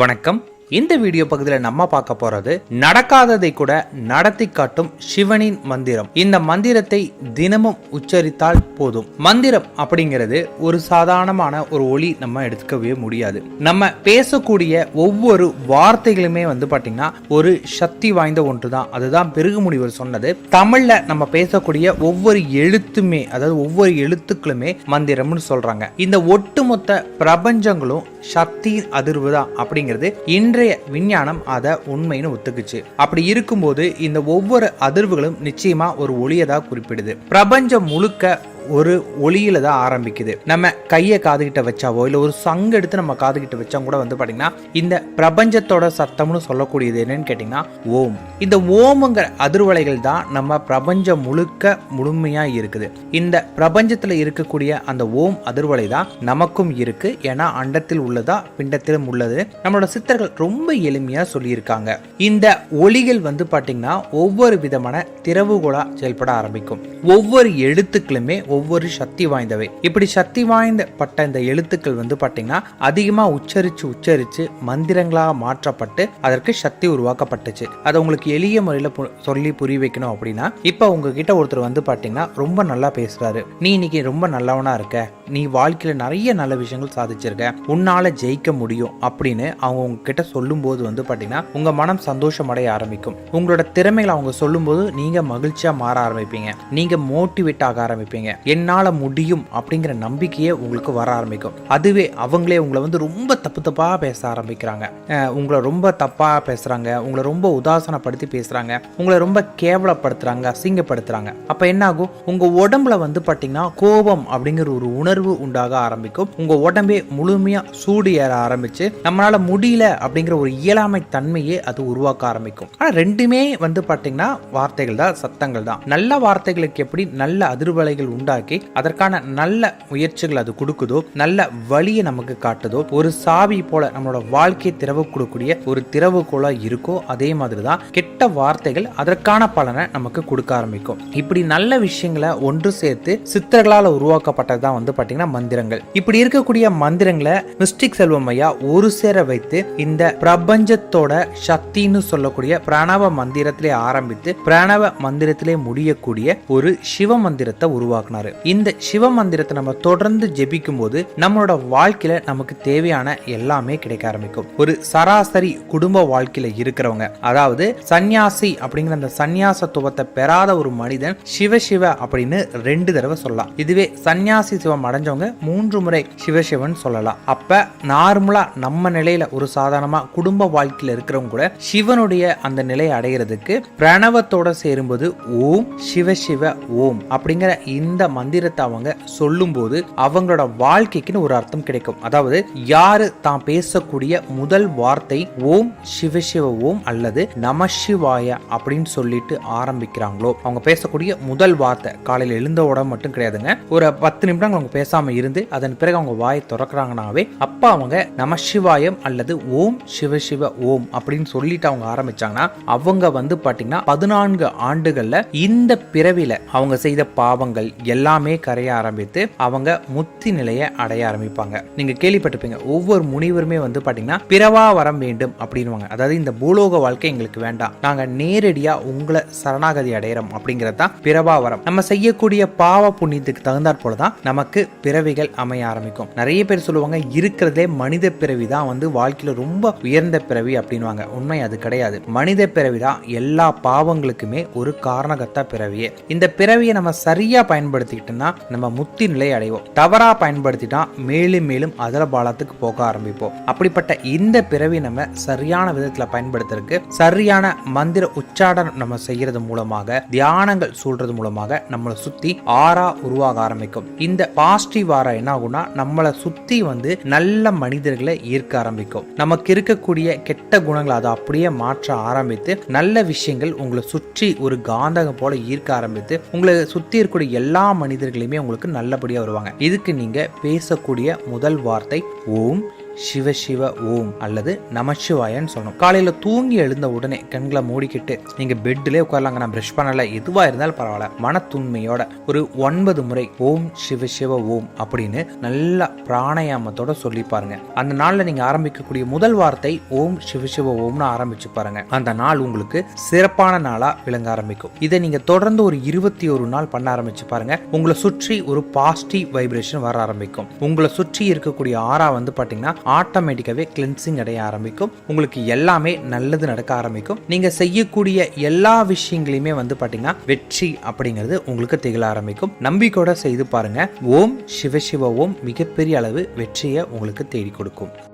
வணக்கம். இந்த வீடியோ பகுதியில் நம்ம பார்க்க போறது நடக்காததை கூட நடத்தி காட்டும் சிவனின் மந்திரம். இந்த மந்திரத்தை தினமும் உச்சரித்தால் போதும். மந்திரம் அப்படிங்கிறது ஒரு சாதாரணமான ஒரு ஒளி நம்ம எடுத்துக்கவே முடியாது. நம்ம பேசக்கூடிய ஒவ்வொரு வார்த்தைகளுமே வந்து பாத்தீங்கன்னா ஒரு சக்தி வாய்ந்த ஒன்று தான் அதுதான் பெருகு முனிவர் சொன்னது. தமிழ்ல நம்ம பேசக்கூடிய ஒவ்வொரு எழுத்துமே அதாவது ஒவ்வொரு எழுத்துக்களுமே மந்திரம்னு சொல்றாங்க. இந்த ஒட்டுமொத்த பிரபஞ்சங்களும் சக்தியின் அதிர்வு தான் அப்படிங்கிறது இன்றைய விஞ்ஞானம் அதை உண்மைன்னு ஒத்துக்குச்சு. அப்படி இருக்கும்போது இந்த ஒவ்வொரு அதிர்வுகளும் நிச்சயமா ஒரு ஒளியதா குறிப்பிடுது. பிரபஞ்சம் முழுக்க ஒரு ஒளியில தான் ஆரம்பிக்குது. நம்ம கையை காதுகிட்ட வச்சாவோ இல்லை ஒரு சங்கு எடுத்து நம்ம காதுகிட்ட வச்சா கூட வந்து பாத்தீங்கன்னா இந்த பிரபஞ்சத்தோட சத்தம்னு சொல்லக்கூடியது என்னன்னு கேட்டிங்கன்னா ஓம். இந்த ஓமுங்கிற அதிர்வலைகள் தான் நம்ம பிரபஞ்சம் முழுக்க முழுமையா இருக்குது. இந்த பிரபஞ்சத்துல இருக்கக்கூடிய அந்த ஓம் அதிர்வலை தான் நமக்கும் இருக்கு. ஏன்னா அண்டத்தில் உள்ளதா பிண்டத்திலும் உள்ளது. நம்மளோட சித்தர்கள் ரொம்ப எளிமையா சொல்லியிருக்காங்க. இந்த ஒளிகள் வந்து பாத்தீங்கன்னா ஒவ்வொரு விதமான திறவுகோலா செயல்பட ஆரம்பிக்கும். ஒவ்வொரு எழுத்துக்களுமே ஒவ்வொரு சக்தி வாய்ந்தவை. இப்படி சக்தி வாய்ந்த பட்ட இந்த எழுத்துக்கள் வந்து பாத்தீங்கன்னா அதிகமா உச்சரிச்சு உச்சரிச்சு மந்திரங்களாக மாற்றப்பட்டு அதற்கு சக்தி உருவாக்கப்பட்டுச்சு. அதை உங்களுக்கு எளிய முறையில் பு- சொல்லி புரிய வைக்கணும் அப்படின்னா இப்போ உங்ககிட்ட ஒருத்தர் வந்து பாத்தீங்கன்னா ரொம்ப நல்லா பேசுறாரு. நீ இன்னைக்கு ரொம்ப நல்லவனா இருக்க. நீ வாழ்க்கையில நிறைய நல்ல விஷயங்கள் சாதிச்சிருக்க. உன்னால ஜெயிக்க முடியும். அப்படின்னு அவங்க உங்ககிட்ட சொல்லும்போது வந்து பாத்தீங்கன்னா உங்க மனம் சந்தோஷம் அடைய ஆரம்பிக்கும். உங்களோட திறமைகளை அவங்க சொல்லும்போது நீங்க மகிழ்ச்சியா மாற ஆரம்பிப்பீங்க. நீங்க மோட்டிவேட் ஆக ஆரம்பிப்பீங்க. என்னால் முடியும் அப்படிங்கிற நம்பிக்கையே உங்களுக்கு வர ஆரம்பிக்கும். அதுவே அவங்களே உங்களை வந்து ரொம்ப தப்பு தப்பாக பேச ஆரம்பிக்கிறாங்க. உங்களை ரொம்ப தப்பாக பேசுகிறாங்க உங்களை ரொம்ப உதாசனப்படுத்தி பேசுகிறாங்க உங்களை ரொம்ப கேவலப்படுத்துகிறாங்க அசிங்கப்படுத்துகிறாங்க அப்போ என்ன ஆகும் உடம்புல வந்து பார்த்தீங்கன்னா கோபம் அப்படிங்கிற ஒரு உணர்வு உண்டாக ஆரம்பிக்கும். உங்கள் உடம்பே முழுமையாக சூடு ஏற ஆரம்பித்து நம்மளால் முடியல அப்படிங்கிற ஒரு இயலாமை தன்மையே அது உருவாக்க ஆரம்பிக்கும். ஆனால் ரெண்டுமே வந்து பார்த்தீங்கன்னா வார்த்தைகள் தான் சத்தங்கள் தான். நல்ல வார்த்தைகளுக்கு எப்படி நல்ல அதிர்வலைகள் உண்டா உண்டாக்கி அதற்கான நல்ல முயற்சிகள் அது கொடுக்குதோ நல்ல வழியை நமக்கு காட்டுதோ ஒரு சாவி போல நம்மளோட வாழ்க்கையை திறவு கொடுக்கக்கூடிய ஒரு திறவுகோலா இருக்கோ அதே மாதிரி தான் கெட்ட வார்த்தைகள் அதற்கான பலனை நமக்கு கொடுக்க ஆரம்பிக்கும். இப்படி நல்ல விஷயங்களை ஒன்று சேர்த்து சித்தர்களால் உருவாக்கப்பட்டது தான் வந்து பாத்தீங்கன்னா மந்திரங்கள். இப்படி இருக்கக்கூடிய மந்திரங்களை மிஸ்டிக் செல்வம் ஐயா ஒரு சேர வைத்து இந்த பிரபஞ்சத்தோட சக்தின்னு சொல்லக்கூடிய பிரணவ மந்திரத்திலே ஆரம்பித்து பிரணவ மந்திரத்திலே முடியக்கூடிய ஒரு சிவ மந்திரத்தை உருவாக்குனார். இந்த சிவ மந்திரத்தை நம்ம தொடர்ந்து ஜெபிக்கும் போது நம்மளோட வாழ்க்கையில நமக்கு தேவையான எல்லாமே கிடைக்க ஆரம்பிக்கும். ஒரு சராசரி குடும்ப வாழ்க்கையில இருக்கிறவங்க அதாவது சந்நியாசி அப்படிங்கிற அந்த சன்னியாசத்துவத்தை பெறாத ஒரு மனிதன் சிவ சிவ அப்படின்னு ரெண்டு தடவை சொல்லலாம். இதுவே சந்நியாசி சிவம் அடைஞ்சவங்க மூன்று முறை சிவசிவன் சொல்லலாம். அப்ப நார்மலா நம்ம நிலையில ஒரு சாதாரணமா குடும்ப வாழ்க்கையில இருக்கிறவங்க கூட சிவனுடைய அந்த நிலையை அடைகிறதுக்கு பிரணவத்தோட சேரும்போது ஓம் சிவ சிவ ஓம் அப்படிங்கிற இந்த மந்திரத்தை அவங்க சொல்லும்போது அவங்களோட வாழ்க்கைக்குன்னு ஒரு அர்த்தம் கிடைக்கும். அதாவது யாரு தான் பேசக்கூடிய முதல் வார்த்தை ஓம் சிவசிவ ஓம் அல்லது நம சிவாய அப்படின்னு சொல்லிட்டு ஆரம்பிக்கிறாங்களோ அவங்க பேசக்கூடிய முதல் வார்த்தை காலையில் எழுந்த உடம்பு மட்டும் கிடையாதுங்க. ஒரு பத்து நிமிடங்கள் அவங்க பேசாம இருந்து அதன் பிறகு அவங்க வாயை திறக்கிறாங்கனாவே அப்ப அவங்க நம சிவாயம் அல்லது ஓம் சிவசிவ ஓம் அப்படின்னு சொல்லிட்டு அவங்க ஆரம்பிச்சாங்கன்னா அவங்க வந்து பாத்தீங்கன்னா பதினான்கு ஆண்டுகள்ல இந்த பிறவில அவங்க செய்த பாவங்கள் எல்லாமே கரைய ஆரம்பித்து அவங்க முத்தி நிலையை அடைய ஆரம்பிப்பாங்க. நீங்க கேள்விப்பட்டிருப்பீங்க ஒவ்வொரு முனிவருமே வந்து பாத்தீங்கன்னா பிறவா வரம் வேண்டும் அப்படின்னுவாங்க. அதாவது இந்த பூலோக வாழ்க்கை எங்களுக்கு வேண்டாம். நாங்க நேரடியா உங்களை சரணாகதி அடையிறோம் அப்படிங்கிறது தான் பிறவா வரம். நம்ம செய்யக்கூடிய பாவ புண்ணியத்துக்கு தகுந்தாற் போலதான் நமக்கு பிறவிகள் அமைய ஆரம்பிக்கும். நிறைய பேர் சொல்லுவாங்க இருக்கிறதே மனித பிறவி தான் வந்து வாழ்க்கையில ரொம்ப உயர்ந்த பிறவி அப்படின்வாங்க உண்மை அது கிடையாது. மனித பிறவி தான் எல்லா பாவங்களுக்குமே ஒரு காரணகத்தா பிறவியே. இந்த பிறவியை நம்ம சரியா பயன்படுத்திக்கிட்டோம்னா நம்ம முத்தி நிலை அடைவோம். தவறா பயன்படுத்திட்டா மேலும் மேலும் அதர பாலத்துக்கு போக ஆரம்பிப்போம். அப்படிப்பட்ட இந்த பிறவி நம்ம சரியான விதத்துல பயன்படுத்துறதுக்கு சரியான மந்திர உச்சாடனம் நம்ம செய்யறது மூலமாக தியானங்கள் சொல்றது மூலமாக நம்மளை சுத்தி ஆறா உருவாக ஆரம்பிக்கும். இந்த பாசிட்டிவ் ஆரா என்ன ஆகும்னா நம்மளை சுத்தி வந்து நல்ல மனிதர்களை ஈர்க்க ஆரம்பிக்கும். நமக்கு இருக்கக்கூடிய கெட்ட குணங்களை அதை அப்படியே மாற்ற ஆரம்பித்து நல்ல விஷயங்கள் உங்களை சுற்றி ஒரு காந்தகம் போல ஈர்க்க ஆரம்பித்து உங்களை சுத்தி இருக்கக்கூடிய எல்லா மனிதர்களையுமே உங்களுக்கு நல்லபடியா வருவாங்க. இதுக்கு நீங்க பேசக்கூடிய முதல் வார்த்தை ஓம் சிவ சிவ ஓம் அல்லது நமசிவாயன்னு சொல்லணும். காலையில் தூங்கி எழுந்த உடனே கண்களை மூடிக்கிட்டு நீங்கள் பெட்டிலே உட்காரலாங்க நான் ப்ரஷ் பண்ணல எதுவாக இருந்தாலும் பரவாயில்ல. மனத்துண்மையோட ஒரு ஒன்பது முறை ஓம் சிவ சிவ ஓம் அப்படின்னு நல்லா பிராணாயாமத்தோட சொல்லி பாருங்க. அந்த நாளில் நீங்கள் ஆரம்பிக்கக்கூடிய முதல் வார்த்தை ஓம் சிவ சிவ ஓம்னு ஆரம்பிச்சு பாருங்க. அந்த நாள் உங்களுக்கு சிறப்பான நாளாக விளங்க ஆரம்பிக்கும். இதை நீங்கள் தொடர்ந்து ஒரு இருபத்தி ஒரு நாள் பண்ண ஆரம்பிச்சு பாருங்க. உங்களை சுற்றி ஒரு பாசிட்டிவ் வைப்ரேஷன் வர ஆரம்பிக்கும். உங்களை சுற்றி இருக்கக்கூடிய ஆறா வந்து பார்த்தீங்கன்னா ஆட்டோமேட்டிக்காகவே கிளென்சிங் அடைய ஆரம்பிக்கும். உங்களுக்கு எல்லாமே நல்லது நடக்க ஆரம்பிக்கும். நீங்கள் செய்யக்கூடிய எல்லா விஷயங்களையுமே வந்து பார்த்தீங்கன்னா வெற்றி அப்படிங்கிறது உங்களுக்கு திகழ ஆரம்பிக்கும். நம்பிக்கையோட செய்து பாருங்க. ஓம் சிவ சிவ ஓம் மிகப்பெரிய அளவு வெற்றியை உங்களுக்கு தேடி கொடுக்கும்.